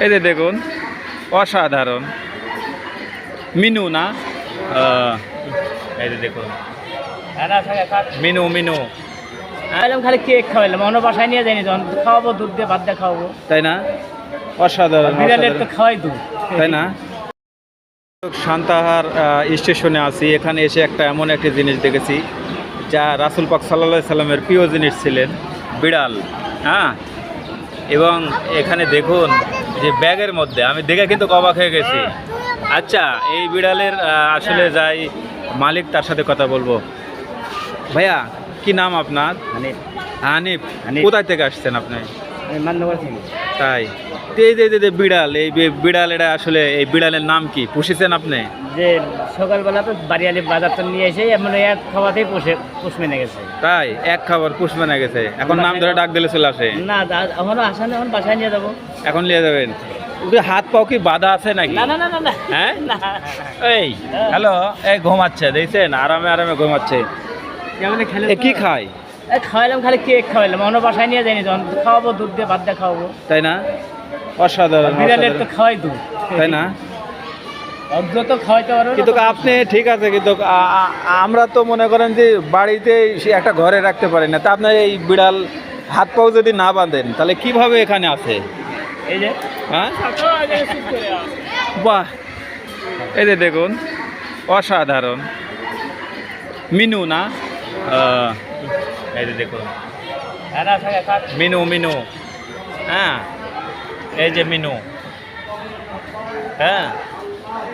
এই যে দেখুন অসাধারণ। মিনু না? এই যে দেখুন। মিনু মিনু। খাইলাম খালি কেক খাওয়াইলাম অন্য বাসায় নিয়ে যায়নি তখন খাওয়াবো দুধ দিয়ে ভাত দিয়ে খাওয়াবো। তাই না? অসাধারণ বিড়ালের তো খাওয়াই দুধ। তাই না? শান্তাহার স্টেশনে আছি। এখানে এসে একটা এমন একটি জিনিস দেখেছি যা রাসুল পাক সাল্লা সাল্লামের প্রিয় জিনিস ছিলেন বিড়াল হ্যাঁ? এবং এখানে দেখুন যে ব্যাগের মধ্যে আমি দেখে কিন্তু অবাক হয়ে গেছি। আচ্ছা এই বিড়ালের আসলে যাই মালিক তার সাথে কথা বলব। ভাইয়া কি নাম আপনার? হানিফ। হানিফ। কোথায় থেকে আসছেন আপনি? তাই। এই যে যে বিড়াল এই বিড়াল এটা আসলে এই বিড়ালের নাম কি? পুষেছেন আপনি? যে সকালবেলা তো বাড়িয়ালি বাজার তো নিয়ে এসে এমন এক খাওয়াতেই পোষে পোষ মেনে গেছে। তাই? এক খাবার পুষ বানা গেছে। এখন নাম ধরে ডাক দিলে চলে আসে। না এখনও আসা এখন বাসায় নিয়ে যাব। এখন নিয়ে যাবেন? হাত পাও কি বাধা আছে নাকি? না না হ্যাঁ? না। এই হ্যালো এই ঘুমাচ্ছে দেখছেন? আরামে আরামে ঘুমাচ্ছে। কি খায়? এ খাওয়াইলাম খালি কেক খাওয়াইলাম। অন্য বাসায় নিয়ে যায়নি তখন খাওয়াবো দুধ দিয়ে ভাত দিয়ে খাওয়াবো। তাই না? অসাধারণ বিড়ালের তো। খাওয়াই দুধ তাই না? কিন্তু আপনি ঠিক আছে কিন্তু আমরা তো মনে করেন যে বাড়িতে একটা ঘরে রাখতে পারি না তা আপনার এই বিড়াল হাত পাও যদি না বাঁধেন তাহলে কীভাবে এখানে আছে? এই যে। হ্যাঁ? বাহ! এই যে দেখুন অসাধারণ। মিনু না? এই যে দেখুন। কার মিনু মিনু। হ্যাঁ? এই যে মিনু। হ্যাঁ?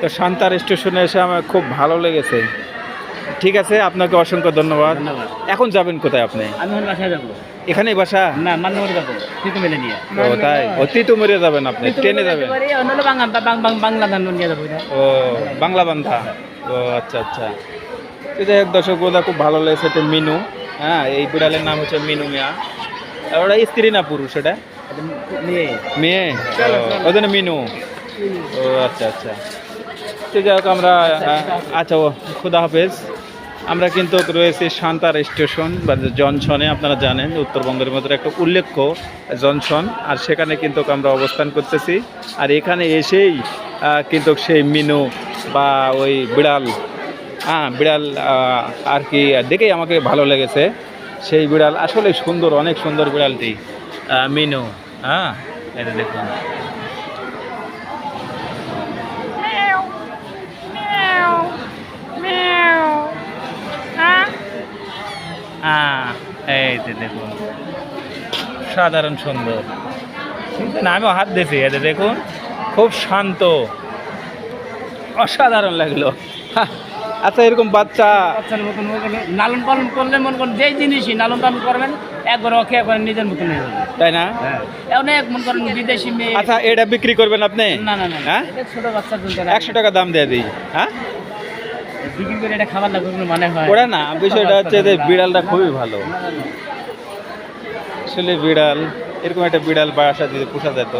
তো শান্তার স্টেশনে এসে আমার খুব ভালো লেগেছে। ঠিক আছে আপনাকে অসংখ্য ধন্যবাদ। ধন্যবাদ। এখন যাবেন কোথায় আপনি? আমি এখন বাসায় যাব। এখানেই বাসা? না মান্যবর যাব। তুই মেলে নিয়ে। ও তাই? ও তিতুমরে যাবেন আপনি। ট্রেনে যাবেন? বাংলা বাং- বাং- ধান নিয়ে যাব ও বাংলা বান্ধা? ও আচ্ছা আচ্ছা। যাই হোক দর্শক বোধা খুব ভালো লেগেছে। এটা মিনু। হ্যাঁ এই বিড়ালের নাম হচ্ছে মিনু মিয়া। আর ওটা স্ত্রী না পুরুষ এটা? মেয়ে। ওই জন্য মিনু। ও আচ্ছা আচ্ছা। তো যাই হোক আমরা আচ্ছা ও খুদা হাফেজ। আমরা কিন্তু রয়েছি শান্তার স্টেশন বা জনসনে আপনারা জানেন উত্তরবঙ্গের মধ্যে একটা উল্লেখ্য জনসন আর সেখানে কিন্তু আমরা অবস্থান করতেছি। আর এখানে এসেই কিন্তু সেই মিনু বা ওই বিড়াল হ্যাঁ বিড়াল আর কি দেখেই আমাকে ভালো লেগেছে। সেই বিড়াল আসলে সুন্দর অনেক সুন্দর বিড়ালটি। মিনু। হ্যাঁ এটা দেখুন। হ্যাঁ? এই যে দেখুন। সাধারণ সুন্দর। না আমিও হাত দিয়েছি এতে দেখুন। খুব শান্ত। অসাধারণ লাগল। হ্যাঁ, আচ্ছা এরকম বাচ্চা। বাচ্চার মতন লালন পালন করলে মনে করেন যেই জিনিসই লালন পালন করবেন একবার ওকে একবার নিজের মতন হয়ে যাবে। তাই না? অনেক মনে করেন বিদেশি মেয়ে আচ্ছা এটা বিক্রি করবেন আপনি? না না না হ্যাঁ? ছোট বাচ্চার জন্য একশো টাকা দাম দিয়ে দিই। হ্যাঁ? বিক্রি করে এটা খাবার লাগবে কোনো মানে হয় ওরা না বিষয়টা হচ্ছে যে বিড়ালটা খুবই ভালো। আসলে বিড়াল এরকম একটা বিড়াল বাসা যদি পোষা যেত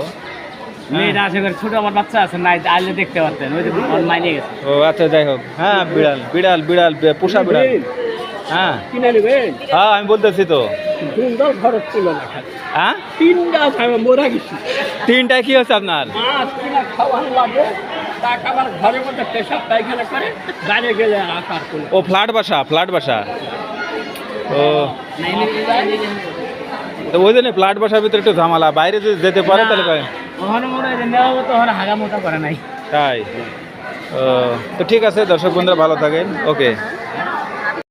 মেয়েটা আছে ঘরে, ছোট আমার বাচ্চা আছে নাই আইলে দেখতে পারতেন। ওই যে মাইনে গেছে। ও আচ্ছা যাই হোক। হ্যাঁ বিড়াল বিড়াল বিড়াল পোষা বিড়াল। হ্যাঁ। কিনে নেবেন হ্যাঁ আমি বলতেছি তো। সুন্দর খরচ ছিল না হ্যাঁ? তিনটা মোরা গেছি। তিনটা কি হচ্ছে আপনার? মাছ কিনা খাওয়ার লাগে টাকা ঘরের মধ্যে পেশাব পায়খানা করে বাইরে গেলে আকার ও ফ্ল্যাট বাসা ফ্ল্যাট বাসা। ও। তো ওই জন্য ফ্ল্যাট বাসার ভিতরে একটু ঝামেলা। বাইরে যদি যেতে পারে তাহলে পারে। তাই। তো ঠিক আছে দর্শক বন্ধুরা ভালো থাকেন। ওকে।